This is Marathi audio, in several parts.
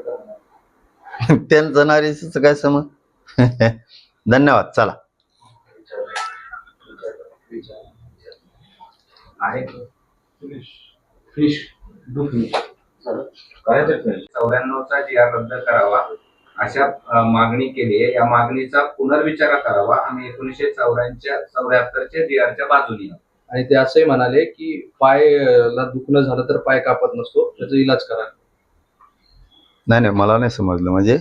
त्यांचं नारीचं काय सम? धन्यवाद चला. आहे. फिश डू फिश चौऱ्याण्णवचा जी आर रद्द करावा. अशा मागणी केली आहे. या मागणीचा पुनर्विचार करावा आणि एकोणीसशे चौऱ्याच्या चौऱ्याहत्तरच्या जी आरच्या बाजूने आणि ते असंही म्हणाले की पायला दुखणं झालं तर पाय कापत नसतो. त्याचा इलाज करा नाही नाही मला नाही समजलं. म्हणजे?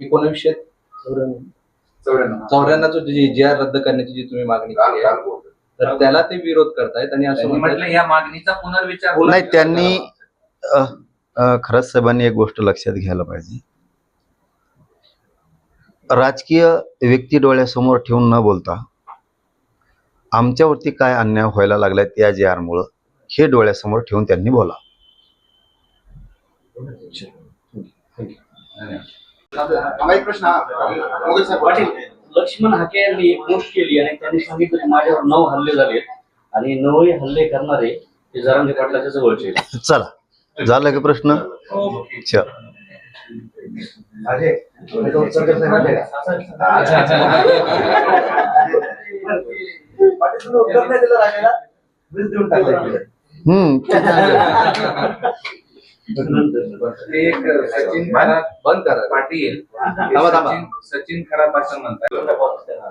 एकोणीसशे चौऱ्याण्णव. चौऱ्याण्णवचं जी जी आर रद्द करण्याची जी तुम्ही मागणी केली आहे तर त्याला ते विरोध करतायत आणि असं म्हटलं या मागणीचा पुनर्विचार नाही त्यांनी खरंच साहेबांनी एक गोष्ट लक्षात घ्यायला पाहिजे. राजकीय व्यक्ती डोळ्यासमोर ठेवून न बोलता आमच्यावरती काय अन्याय व्हायला लागलाय त्या जे आरमुळं हे डोळ्यासमोर ठेवून त्यांनी बोला. प्रश्न पाटील लक्ष्मण हाके यांनी एक पोस्ट केली आणि त्यांनी सांगितलं की माझ्यावर नऊ हल्ले झालेत आणि नऊही हल्ले करणारे हे जरांगे पाटलाच्या जवळचे आहेत. चला झालं की प्रश्न? तो हम्म. ते एक सचिन बंद करा पाटील हे थांबा, थांबा. सचिन सचिन खरात असं म्हणतात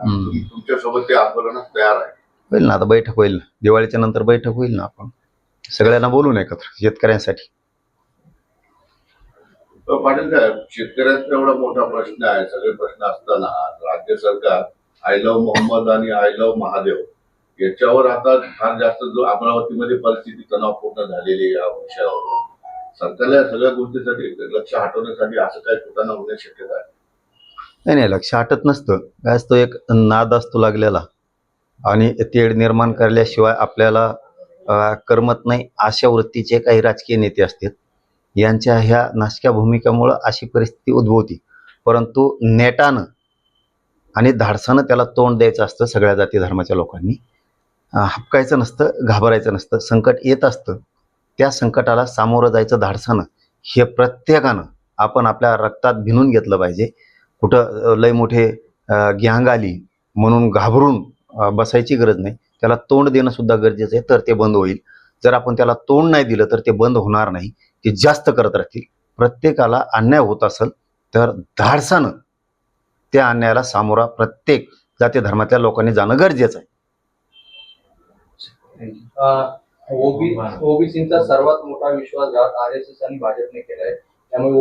हम्म. तुमच्यासोबत ते आंदोलनात तयार आहे. होईल ना आता बैठक होईल. ना दिवाळीच्या नंतर बैठक होईल ना आपण. सगळ्यांना बोलून एकत्र शेतकऱ्यांसाठी. तर पाटील साहेब शेतकऱ्यांचा एवढा मोठा प्रश्न आहे. सगळे प्रश्न असताना राज्य सरकार आय लव्ह मोहम्मद आणि आय लव्ह महादेव याच्यावर आता फार जास्त जो अमरावतीमध्ये परिस्थिती तणावपूर्ण झालेली आहे या विषयावर. सरकारला या सगळ्या गोष्टीसाठी लक्ष हटवण्यासाठी असं काही कुठं होण्याची शक्यता आहे. नाही नाही लक्ष हटत नसतं. काय असतो एक नाद असतो लागलेला. आणि तेढ निर्माण करल्याशिवाय आपल्याला करमत नाही अशा वृत्तीचे काही राजकीय नेते असतात यांच्या ह्या नाशक्या भूमिकेमुळं अशी परिस्थिती उद्भवती. परंतु नेटानं आणि धाडसानं त्याला तोंड द्यायचं असतं सगळ्या जाती धर्माच्या लोकांनी. हपकायचं नसतं घाबरायचं नसतं संकट येत असतं. त्या संकटाला सामोरं जायचं धाडसानं हे प्रत्येकानं आपण आपल्या रक्तात भिनून घेतलं पाहिजे. कुठं लय मोठे ग्यांग आली म्हणून घाबरून बसायची गरज नाही. त्याला तोंड देणं सुद्धा गरजेचं आहे तर ते बंद होईल. जर आपण त्याला तोंड नाही दिलं तर ते बंद होणार नाही ते जास्त करत राहतील. प्रत्येकाला अन्याय होत असेल तर धाडसानं त्या अन्यायाला सामोरा प्रत्येक जाती धर्मातल्या लोकांनी जाणं गरजेचं आहे. ओबीसीचा सर्वात मोठा विश्वासघात आर एस एस आणि भाजपने केलाय. त्यामुळे